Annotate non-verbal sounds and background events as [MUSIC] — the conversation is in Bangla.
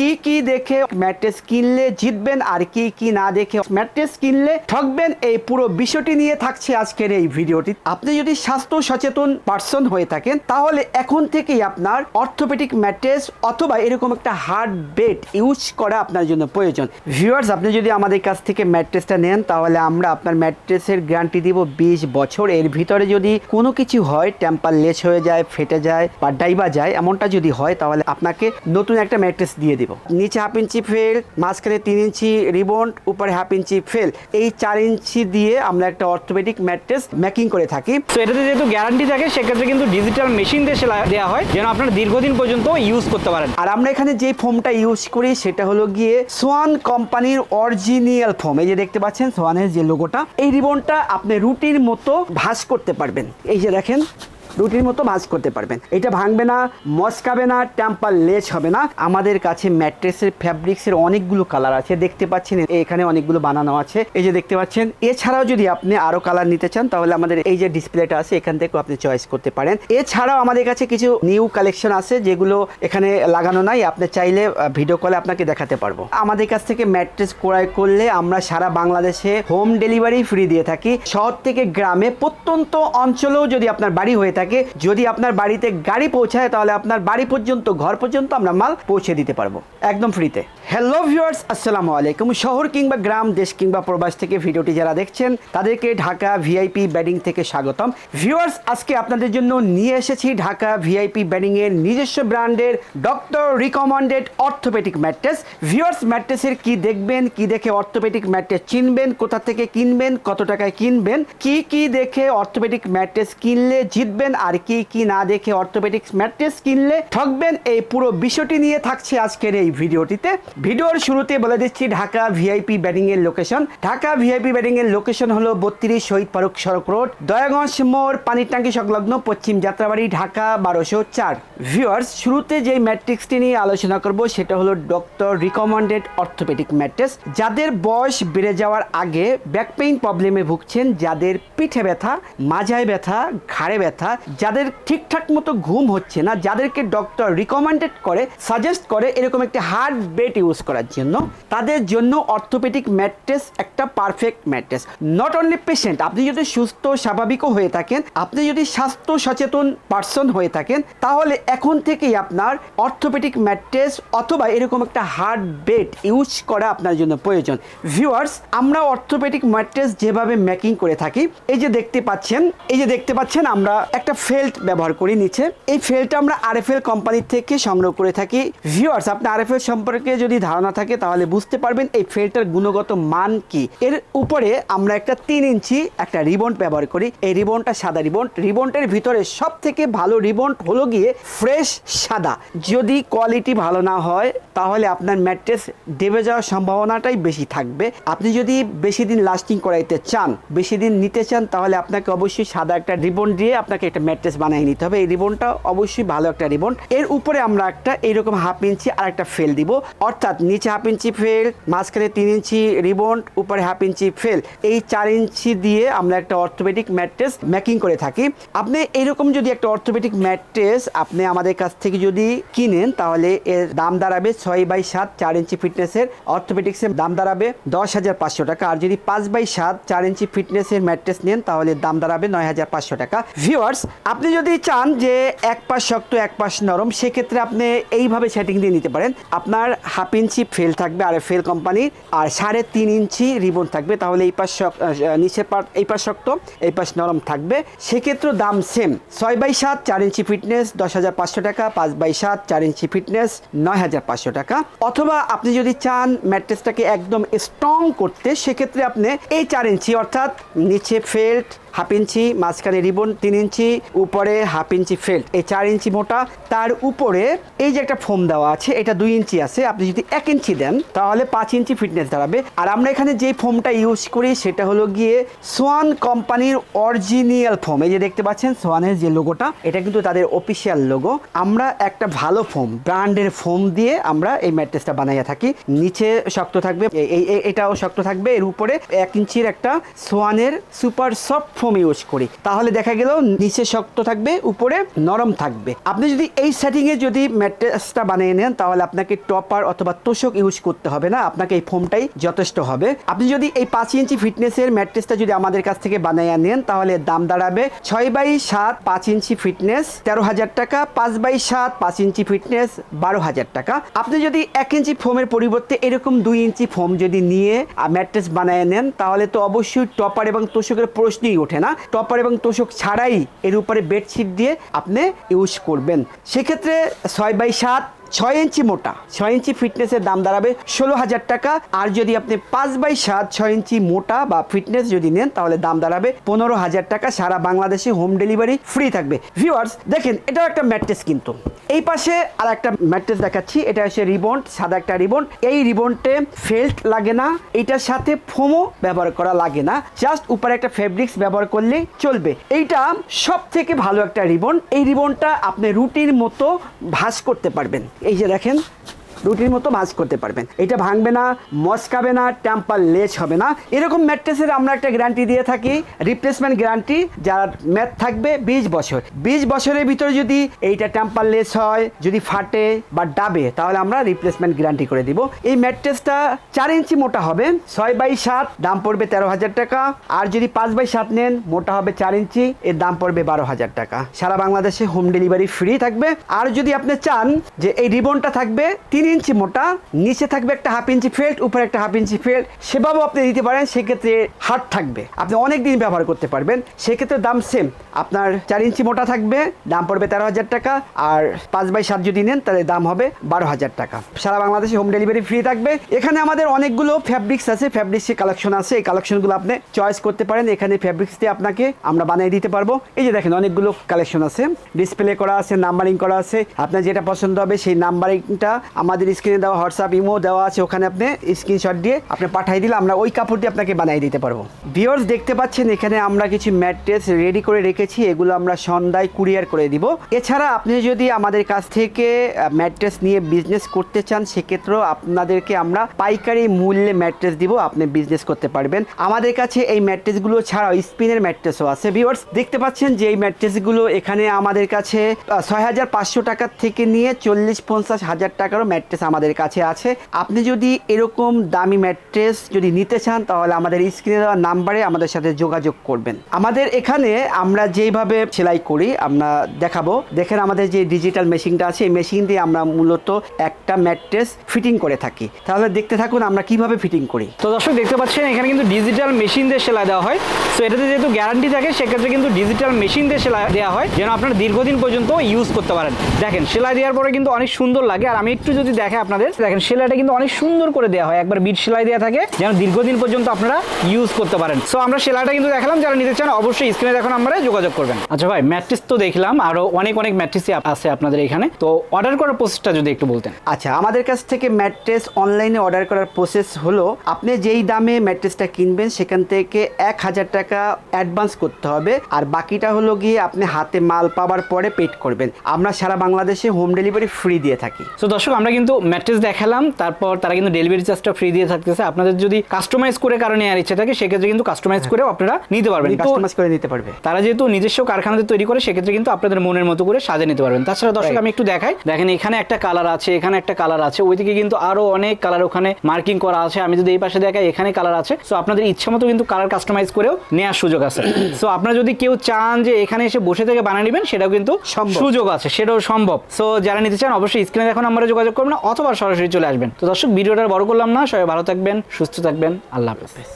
কি কি দেখে ম্যাট্রেস কিনলে জিতবেন আর কি কি না দেখে ম্যাট্রেস কিনলে ঠকবেন, এই পুরো বিষয়টি নিয়ে থাকছে আজকের এই ভিডিওটি। আপনি যদি স্বাস্থ্য সচেতন পার্সন হয়ে থাকেন, তাহলে এখন থেকেই আপনার অর্থোপেডিক ম্যাট্রেস অথবা এরকম একটা হার্ড বেড ইউজ করা আপনার জন্য প্রয়োজন। ভিউয়ার্স আপনি যদি আমাদের কাছ থেকে ম্যাট্রেসটা নেন, তাহলে আমরা আপনার ম্যাট্রেসের গ্যারান্টি দিব বিশ বছর। এর ভিতরে যদি কোনো কিছু হয় টেম্পার লেস হয়ে যায়, ফেটে যায় বা ডাইবা যায়, এমনটা যদি হয়, তাহলে আপনাকে নতুন একটা ম্যাট্রেস দিয়ে দিব। নিচে হাফ ইঞ্চি ফেল মাঝখানে তিন ইঞ্চি রিবন উপরে হাফ ইঞ্চি ফেল এই চার ইঞ্চি দিয়ে আমরা একটা অর্থোপেডিক ম্যাট্রেস মেকিং করে থাকি। তো এটাতে যেহেতু গ্যারান্টি থাকে সেক্ষেত্রে কিন্তু ডিজিটাল মেশিন দিয়ে সেলাই দেওয়া হয় যেন আপনারা দীর্ঘদিন পর্যন্ত ইউজ করতে পারেন। আর আমরা এখানে যে ফোমটা ইউজ করি সেটা হলো গিয়ে সোয়ান কোম্পানির অরিজিনিয়াল ফোম এই যে দেখতে পাচ্ছেন সোয়ানের যে লোগোটা এই রিবনটা আপনি রুটির মতো ভাঁজ করতে পারবেন। এই যে দেখেন রুটির মতো ভাঁজ করতে পারবেন। এটা ভাঙবে না মস্কাবে না টেম্পার লেচ হবে না। আমাদের কাছে ম্যাট্রেসের, ফ্যাব্রিক্সের অনেকগুলো কালার আছে। দেখতে পাচ্ছেন, এখানে অনেকগুলো বানানো আছে। এই যে দেখতে পাচ্ছেন, এছাড়াও যদি আপনি আরও কালার নিতে চান, তাহলে আমাদের এই যে ডিসপ্লেটা আছে, এখান থেকেও আপনি চয়েস করতে পারেন। এছাড়াও আমাদের কাছে কিছু নিউ কালেকশন আছে, যেগুলো এখানে লাগানো নাই। আপনি চাইলে ভিডিও কলে আপনাকে দেখাতে পারব। আমাদের কাছ থেকে ম্যাট্রেস ক্রয় করলে আমরা সারা বাংলাদেশে হোম ডেলিভারি ফ্রি দিয়ে থাকি। শহর থেকে গ্রামে প্রত্যন্ত অঞ্চলেও যদি আপনার বাড়ি হয়ে থাকে যদি আপনার বাড়িতে গাড়ি পৌঁছায়, তাহলে আপনার বাড়ি পর্যন্ত, ঘর পর্যন্ত আমরা মাল পৌঁছে দিতে পারব, একদম ফ্রিতে হ্যালো ভিউয়ার্স আসসালামু আলাইকুম। শহর কিংবা গ্রাম, দেশ কিংবা প্রবাস থেকে ভিডিওটি যারা দেখছেন, তাদেরকে ঢাকা ভিআইপি ব্যাডিং থেকে স্বাগতম। ভিউয়ার্স আজকে আপনাদের জন্য নিয়ে এসেছি ঢাকা ভিআইপি ব্যাডিং এর নিজস্ব ব্র্যান্ডের doctor recommended orthopedic mattress viewers ম্যাট্রেসের কি দেখবেন, কি দেখে অর্থোপেডিক ম্যাট্রেস চিনবেন, কোথা থেকে কিনবেন, কত টাকায় কিনবেন, কি কি দেখে অর্থোপেডিক ম্যাট্রেস কিনলে জিতবেন আর কি কি না দেখে অর্থোপেডিক ম্যাট্রেস কিনলে ঠকবেন। এই পুরো বিষয়টি নিয়ে থাকছে আজকের এই ভিডিওটিতে। ভিডিওর শুরুতে বলে দিচ্ছি ঢাকা ভিআইপি ব্যাটিং এর লোকেশন। ঢাকা ভিআইপি ব্যাটিং এর লোকেশন হলো বত্রিশ শহীদ ফারুক সড়ক রোড, দয়াগঞ্জ মোড় পানির ট্যাঙ্কি সংলগ্ন পশ্চিম যাত্রাবাড়ি, ঢাকা বারোশো চার। ভিউয়ার্স, শুরুতে যে ম্যাট্রিক্সটি নিয়ে আলোচনা করব, সেটা হলো ডক্টর রিকমেন্ডেড অর্থোপেডিক ম্যাট্রেস যাদের বয়স বেড়ে যাওয়ার আগে ব্যাক পেইন প্রবলেমে ভুগছেন, যাদের পিঠে ব্যথা, মাজায় ব্যথা, ঘাড়ে ব্যথা যাদের ঠিকঠাক মতো ঘুম হচ্ছে না, যাদেরকে ডক্টর রিকমেন্ডেড করে সাজেস্ট করে এরকম একটি হার্ড বেড ইউজ করার জন্য, তাদের জন্য অর্থোপেডিক ম্যাট্রেস একটা perfect mattress not only patient আপনি যদি সুস্থ, স্বাভাবিকও হয়ে থাকেন, আপনি যদি স্বাস্থ্য সচেতন পার্সন হয়ে থাকেন, তাহলে এখন থেকেই আপনার অর্থোপেডিক ম্যাট্রেস অথবা এরকম একটা হার্ড বেড ইউজ করা আপনার জন্য প্রয়োজন। ভিউয়ার্স আমরা অর্থোপেডিক ম্যাট্রেস যেভাবে মেকিং করে থাকি, এই যে দেখতে পাচ্ছেন, এই যে দেখতে পাচ্ছেন, আমরা একটা ফেল্ট ব্যবহার করি নিচে এই ফেল্টটা আমরা আরএফএল কোম্পানি থেকে সংগ্রহ করে থাকি। ভিউয়ার্স আপনি আরএফএল সম্পর্কে যদি ধারণা থাকে, তাহলে বুঝতে পারবেন এই ফেল্টার গুণগত মান কি। এর উপরে আমরা একটা তিন ইঞ্চি একটা রিবন ব্যবহার করি। এই রিবনটা সাদা রিবন। রিবনটার ভিতরে সব থেকে ভালো রিবন হলো গিয়ে ফ্রেশ সাদা। যদি কোয়ালিটি ভালো না হয়, তাহলে আপনার ম্যাট্রেস দেবে যাওয়ার সম্ভাবনাটাই বেশি থাকবে। আপনি যদি বেশি দিন লাস্টিং করাইতে চান, বেশি দিন নিতে চান, তাহলে আপনাকে অবশ্যই সাদা একটা রিবন দিয়ে আপনাকে একটা ম্যাট্রেস বানিয়ে নিতে হবে। এই রিবনটা অবশ্যই ভালো একটা রিবন এর উপরে আমরা একটা এইরকম হাফ ইঞ্চি আর একটা ফেল দিব। অর্থাৎ নিচে হাফ ইঞ্চি ফেল মাঝখানে তিন ইঞ্চি রিবন উপরে হাফ ইঞ্চি ফেল এই চার ইঞ্চি দিয়ে আমরা একটা অর্থোপেডিক ম্যাট্রেস মেকিং করে থাকি। আপনি এইরকম যদি একটা অর্থোপেডিক ম্যাট্রেস আপনি আমাদের কাছ থেকে যদি কিনেন, তাহলে এর দাম দাঁড়াবে ছয় বাই সাত, চার ইঞ্চি ফিটনেসের অর্থোপেডিক্সের দাম দাঁড়াবে দশ হাজার পাঁচশো টাকা। আর যদি পাঁচ বাই সাত, চার ইঞ্চি ফিটনেসের ম্যাট্রেস নেন, তাহলে দাম দাঁড়াবে নয় হাজার পাঁচশো টাকা। ভিউয়ার্স আপনি যদি চান যে এক পাশ শক্ত, এক পাশ নরম, সেক্ষেত্রে আপনি এইভাবে সেটিং দিয়ে নিতে পারেন। আপনার হাফ ইঞ্চি ফেল থাকবে আর ফেল কোম্পানির আর সাড়ে তিন ইঞ্চি রিবন থাকবে। তাহলে এই পাশ নিচের পার্ট এই পাশ শক্ত, এই পাশ নরম থাকবে। সেক্ষেত্রে দাম সেম ছয় বাই সাত, চার ইঞ্চি ফিটনেস দশ হাজার পাঁচশো টাকা। পাঁচ বাই সাত, চার ইঞ্চি ফিটনেস নয় হাজার পাঁচশো টাকা। অথবা আপনি যদি চান ম্যাট্রেসটাকে একদম স্ট্রং করতে, সেক্ষেত্রে আপনি এই চার ইঞ্চি অর্থাৎ নিচে ফেল্ট হাফ ইঞ্চি, মাঝখানে রিবন তিন ইঞ্চি, উপরে হাফ ইঞ্চি ফেল্ট। এই চার ইঞ্চি মোটা। তার উপরে এই যে একটা ফোম দেওয়া আছে, এটা দুই ইঞ্চি আছে। আপনি যদি এক ইঞ্চি দেন, তাহলে পাঁচ ইঞ্চি ফিটনেস দাঁড়াবে। আর আমরা এখানে যে ফোমটা ইউজ করি, সেটা হলো গিয়ে সোয়ান কোম্পানির অরিজিনিয়াল ফোম। এই যে দেখতে পাচ্ছেন সোয়ানের যে লোগোটা এটা কিন্তু তাদের অফিসিয়াল লোগো আমরা একটা ভালো ফোম, ব্র্যান্ডের ফোম দিয়ে আমরা এই ম্যাট্রেসটা বানাইয়া থাকি। নিচে শক্ত থাকবে এটাও শক্ত থাকবে। এর উপরে এক ইঞ্চির একটা সোয়ানের সুপার সফট ফোম ইউজ করি। তাহলে দেখা গেল নিচে শক্ত থাকবে, উপরে নরম থাকবে। আপনি যদি এই সেটিংয়ে যদি ম্যাট্রেসটা বানিয়ে নেন, তাহলে আপনাকে টপার অথবা তোষক ইউজ করতে হবে না। আপনাকে এই ফোমটাই যথেষ্ট হবে। আপনি যদি এই পাঁচ ইঞ্চি ফিটনেসের ম্যাট্রেসটা যদি আমাদের কাছ থেকে বানিয়ে নেন, তাহলে দাম দাঁড়াবে ছয় বাই সাত, পাঁচ ইঞ্চি ফিটনেস তেরো হাজার টাকা, পাঁচ বাই সাত, পাঁচ ইঞ্চি ফিটনেস বারো হাজার টাকা। আপনি যদি এক ইঞ্চি ফোমের পরিবর্তে এরকম দুই ইঞ্চি ফোম যদি নিয়ে ম্যাট্রেস বানিয়ে নেন, তাহলে তো অবশ্যই টপার এবং তোষকের প্রশ্নই ওঠে। না। টপার এবং তোষক ছাড়াই এর উপরে বেডশিট দিয়ে আপনি ইউজ করবেন। সেক্ষেত্রে ছয় বাই সাত ছয় ইঞ্চি মোটা, ছয় ইঞ্চি ফিটনেসের দাম দাঁড়াবে ষোলো হাজার টাকা। আর যদি আপনি পাঁচ বাই সাত, ছয় ইঞ্চি মোটা বা ফিটনেস যদি নেন, তাহলে দাম দাঁড়াবে পনেরো হাজার টাকা। সারা বাংলাদেশে হোম ডেলিভারি ফ্রি থাকবে। ভিউয়ার্স, দেখেন, এটাও একটা ম্যাট্রেস কিন্তু। এই পাশে আর একটা ম্যাট্রেস দেখাচ্ছি। এটা হচ্ছে রিবন্ড, সাদা একটা রিবন্ড। এই রিবন্ডে ফেল্ট লাগে না এটার সাথে ফোমও ব্যবহার করা লাগে না। জাস্ট উপরে একটা ফেব্রিক্স ব্যবহার করলেই চলবে। এইটা সব থেকে ভালো একটা রিবন এই রিবনটা আপনি রুটির মতো ভাঁজ করতে পারবেন। এই যে দেখেন রুটির মতো ভাঁজ করতে পারবেন। এটা ভাঙবে না, মস্কাবে না টেম্পার লেচ হবে না। এরকম ম্যাট্রেসের আমরা একটা গ্যারান্টি দিয়ে থাকি রিপ্লেসমেন্ট গ্যারান্টি যার ম্যাথ থাকবে বিশ বছর। বিশ বছরের ভিতরে যদি এইটা টেম্পার লেস হয়, যদি ফাটে বা ডাবে, তাহলে আমরা রিপ্লেসমেন্ট গ্যারান্টি করে দিব। এই ম্যাট্রেসটা চার ইঞ্চি মোটা হবে, ছয় বাই সাত, দাম পড়বে তেরো হাজার টাকা। আর যদি পাঁচ বাই সাত নেন, মোটা হবে চার ইঞ্চি, এর দাম পড়বে বারো হাজার টাকা। সারা বাংলাদেশে হোম ডেলিভারি ফ্রি থাকবে। আর যদি আপনি চান যে এই রিবনটা থাকবে, তিন ইঞ্চি মোটা, নিচে থাকবে একটা হাফ ইঞ্চি ফেল্ট উপরে একটা হাফ ইঞ্চি ফেল্ট সেভাবেও আপনি দিতে পারেন, সেক্ষেত্রে হার্ড থাকবে। আপনি অনেক দিন ব্যবহার করতে পারবেন। সেক্ষেত্রে দাম সেম। আপনার চার ইঞ্চি মোটা থাকবে, দাম পড়বে তেরো হাজার টাকা। আর পাঁচ বাই সাত যদি নেন, তাহলে দাম হবে বারো হাজার টাকা। সারা বাংলাদেশে হোম ডেলিভারি ফ্রি থাকবে। এখানে আমাদের অনেকগুলো ফ্যাব্রিক্স আছে ফ্যাব্রিক্সের কালেকশন আছে। এই কালেকশনগুলো আপনি চয়েস করতে পারেন। এখানে ফ্যাব্রিক্স দিয়ে আপনাকে আমরা বানিয়ে দিতে পারব। এই যে দেখেন, অনেকগুলো কালেকশন আছে। ডিসপ্লে করা আছে নাম্বারিং করা আছে। আপনার যেটা পছন্দ হবে, সেই নাম্বারিংটা আমাদের স্ক্রিনে দেওয়া হোয়াটসঅ্যাপ, ইমো দেওয়া আছে, ওখানে আপনি স্ক্রিনশট দিয়ে আপনি পাঠিয়ে দিলে আমরা ওই কাপড় দিয়ে আপনাকে বানিয়ে দিতে পারব। ভিওর্স দেখতে পাচ্ছেন, এখানে আমরা কিছু ম্যাট্রেস রেডি করে রেখেছি, এগুলো আমরা সন্ধ্যায় কুরিয়ার করে দিব। এছাড়া আপনি যদি আমাদের কাছ থেকে ম্যাট্রেস নিয়ে বিজনেস করতে চান, সেক্ষেত্রেও আপনাদেরকে আমরা পাইকারি মূল্যে ম্যাট্রেস দিব, আপনি বিজনেস করতে পারবেন। আমাদের কাছে এই ম্যাট্রেসগুলো ছাড়াও স্পিনের ম্যাট্রেসও আছে। ভিওর্স দেখতে পাচ্ছেন যে এই ম্যাট্রেসগুলো এখানে আমাদের কাছে ছয় হাজার পাঁচশো টাকার থেকে নিয়ে চল্লিশ পঞ্চাশ হাজার টাকারও ম্যাট্রেস আমাদের কাছে আছে। আপনি যদি এরকম দামি ম্যাট্রেস যদি নিতে চান, তাহলে আমাদের স্ক্রিনে দেওয়া নাম্বারে আমাদের সাথে যোগাযোগ করবেন। আমাদের এখানে আমরা যেইভাবে সেলাই করি, আমরা দেখাবো। দেখেন আমাদের যে ডিজিটাল মেশিনটা আছে, এই মেশিন দিয়ে আমরা মূলত একটা ম্যাট্রেস ফিটিং করে থাকি। তাহলে দেখতে থাকুন আমরা কীভাবে ফিটিং করি। তো দর্শক, দেখতে পাচ্ছেন, এখানে কিন্তু ডিজিটাল মেশিন দিয়ে সেলাই দেওয়া হয়। সো এটাতে যেহেতু গ্যারান্টি থাকে, সেক্ষেত্রে কিন্তু ডিজিটাল মেশিন দিয়ে সেলাই দেওয়া হয়, যেন আপনারা দীর্ঘদিন পর্যন্ত ইউজ করতে পারেন। দেখেন, সেলাই দেওয়ার পরে কিন্তু অনেক সুন্দর লাগে। আর আমি একটু যদি দেখে আপনাদের। দেখেন সেলাইটা কিন্তু অনেক সুন্দর করে দেওয়া হয়। একবার বিট সেলাই দেওয়া থাকে যেন দীর্ঘদিন পর্যন্ত আপনারা ইউজ করতে পারেন। সো আমরা সেলাইটা কিন্তু দেখালাম। যারা নিতে চান অবশ্যই স্ক্রিনে দেখুন আমরা যোগাযোগ করবেন। আচ্ছা ভাই ম্যাট্রিক্স তো দেখলাম। আরও অনেক অনেক ম্যাট্রিক্সই আছে আপনাদের এখানে। তো অর্ডার করার প্রসেসটা যদি একটু বলতেন। আচ্ছা আমাদের কাছ থেকে ম্যাট্রেস অনলাইনে অর্ডার করার প্রসেস হলো আপনি যেই দামে ম্যাট্রেসটা কিনবেন সেখান থেকে এক হাজার টাকা অ্যাডভান্স করতে হবে। আর বাকিটা হলো গিয়ে আপনি হাতে মাল পাওয়ার পরে পেড করবেন। আমরা সারা বাংলাদেশে হোম ডেলিভারি ফ্রি দিয়ে থাকি। তো দর্শক আমরা কিন্তু ম্যাট্রেস দেখালাম তারপর তারা কিন্তু ডেলিভারি চার্জটা ফ্রি দিয়ে থাকতেছে। আপনাদের যদি কাস্টমাইজ করে কারণে নেওয়ার ইচ্ছা থাকে সেক্ষেত্রে কিন্তু কাস্টমাইজ করেও আপনারা নিতে পারবেন। কাস্টমাইজ করে নিতে পারবে। তারা যেহেতু নিজস্ব কারখানাতে তৈরি করে সেক্ষেত্রে কিন্তু আপনাদের মনের মতো করে সাজিয়ে নিতে পারবেন। তাছাড়া দর্শক আমি একটু দেখাই। দেখেন এখানে একটা কালার আছে এখানে একটা কালার আছে। ওইদিকে কিন্তু আরও অনেক কালার ওখানে মার্কিং করা আছে। আমি যদি এই পাশে দেখাই এখানে কালার আছে। সো আপনাদের ইচ্ছা মতো কিন্তু কালার কাস্টমাইজ করেও নেওয়ার সুযোগ আছে। [COUGHS] সো আপনারা যদি কেউ চান যে এখানে এসে বসে থেকে বানিয়ে নেবেন সেটাও কিন্তু। সুযোগ আছে। সেটাও সম্ভব। সো যারা নিতে চান অবশ্যই স্ক্রিনে দেখুন আমরা যোগাযোগ করবেন অথবা সরাসরি চলে আসবেন। তো দর্শক, ভিডিওটা বড় করলাম না। সবাই ভালো থাকবেন, সুস্থ থাকবেন। আল্লাহ হাফেজ।